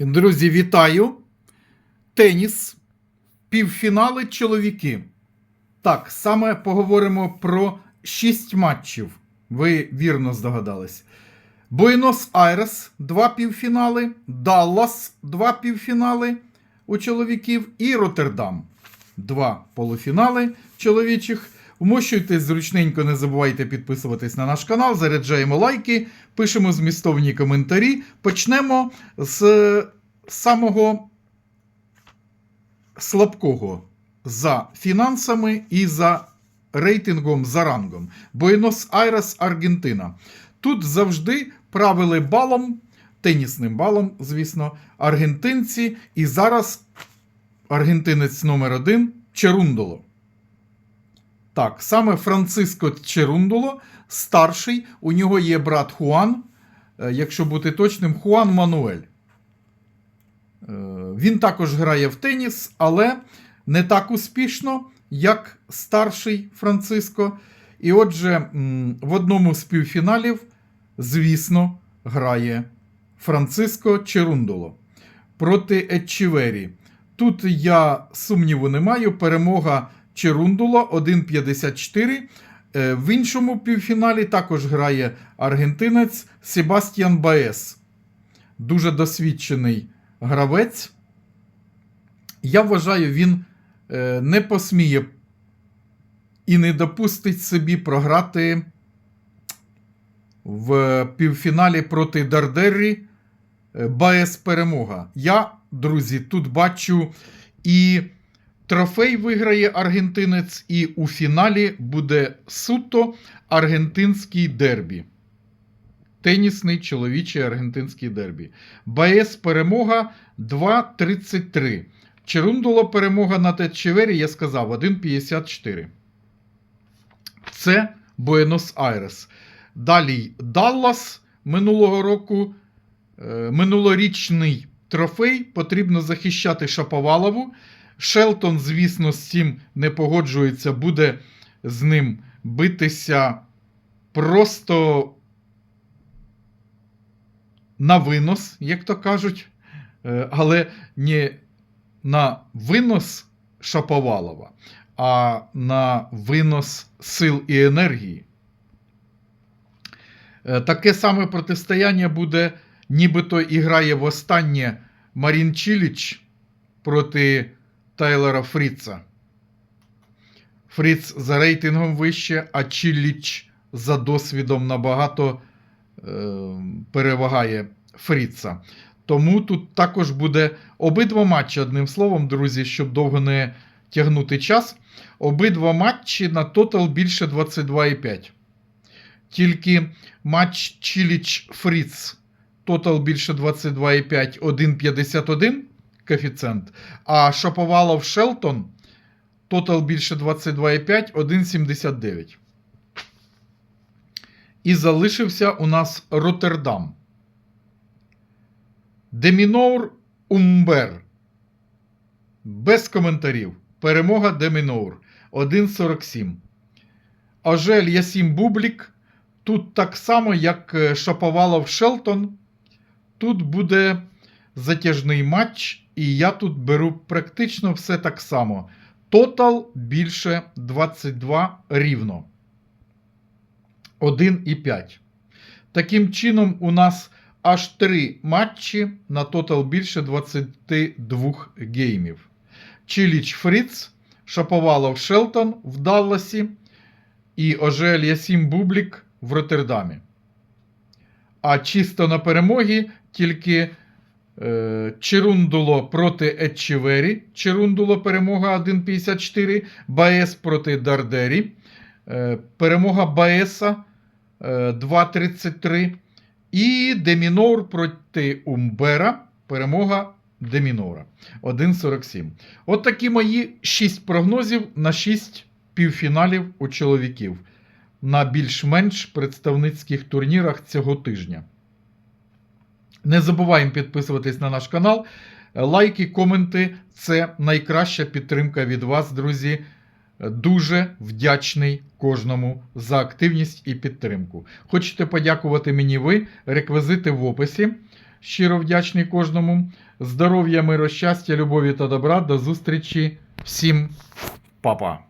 Друзі, вітаю! Теніс. Півфінали чоловіки. Так, саме поговоримо про шість матчів. Ви вірно здогадались. Буенос-Айрес два півфінали, Даллас два півфінали у чоловіків і Роттердам два полуфінали чоловічих. Вмощуйтесь зручненько, не забувайте підписуватись на наш канал, заряджаємо лайки, пишемо змістовні коментарі. Почнемо з самого слабкого за фінансами і за рейтингом за рангом. Буенос-Айрес, Аргентина. Тут завжди правили балом, тенісним балом, звісно, аргентинці. І зараз аргентинець номер один Черундоло. Так, саме Франциско Черундоло, старший. У нього є брат Хуан, е, якщо бути точним, Хуан Мануель. Е, Він також грає в теніс, але не так успішно, як старший Франциско. І отже, в одному з півфіналів, звісно, грає Франциско Черундоло проти Етчівері. Тут я сумніву не маю. Перемога Черундула 1.54. Е, В іншому півфіналі також грає аргентинець Себастьян Баес. Дуже досвідчений гравець. Я вважаю, він е, не посміє і не допустить собі програти в півфіналі проти Дардеррі е, Баес перемога. Я, друзі, тут бачу і трофей виграє аргентинець, і у фіналі буде суто аргентинський дербі. Тенісний чоловічий аргентинський дербі. Баес перемога 2.33. Черундуло перемога на Тетчевері, я сказав, 1.54. Це Буенос-Айрес. Далі Даллас минулого року. Е, Минулорічний трофей потрібно захищати Шаповалову. Шелтон, звісно, з цим не погоджується, буде з ним битися просто на винос, як то кажуть, Е, але не на винос Шаповалова, а на винос сил і енергії. Е, Таке саме протистояння буде, нібито і грає востаннє Марін Чіліч проти Тайлера Фріца. Фріц за рейтингом вище, а Чіліч за досвідом набагато е, перевагає Фріца. Тому тут також буде обидва матчі, одним словом, друзі, щоб довго не тягнути час. Обидва матчі на тотал більше 22,5. Тільки матч Чіліч Фріц. Тотал більше 22,5, 1,51 коефіцієнт. А Шаповалов Шелтон. Тотал більше 22,5, 1,79. І залишився у нас Роттердам. Демінор Умбер. Без коментарів. Перемога Демінор 1,47. Ажель Ясім Бублік. Тут так само, як е, Шаповалов Шелтон. Тут буде затяжний матч, і я тут беру практично все так само. Тотал більше 22 рівно. 1,5. Таким чином, у нас аж 3 матчі на тотал більше 22 геймів. Чиліч Фріц, Шаповалов Шелтон в Далласі і Ожель Ясім Бублік в Роттердамі. А чисто на перемогі тільки е, Черундуло проти Етчівері. Черундуло перемога 1.54. Баес проти Дардері. Е, перемога Баеса е, 2.33. І Демінор проти Умбера. Перемога Демінора 1.47. От такі мої 6 прогнозів на 6 півфіналів у чоловіків на більш-менш представницьких турнірах цього тижня. Не забуваємо підписуватись на наш канал. Лайки, коменти це найкраща підтримка від вас, друзі. Дуже вдячний кожному за активність і підтримку. Хочете подякувати мені ви? Реквізити в описі. Щиро вдячний кожному. Здоров'я, миру, щастя, любові та добра. До зустрічі всім, папа!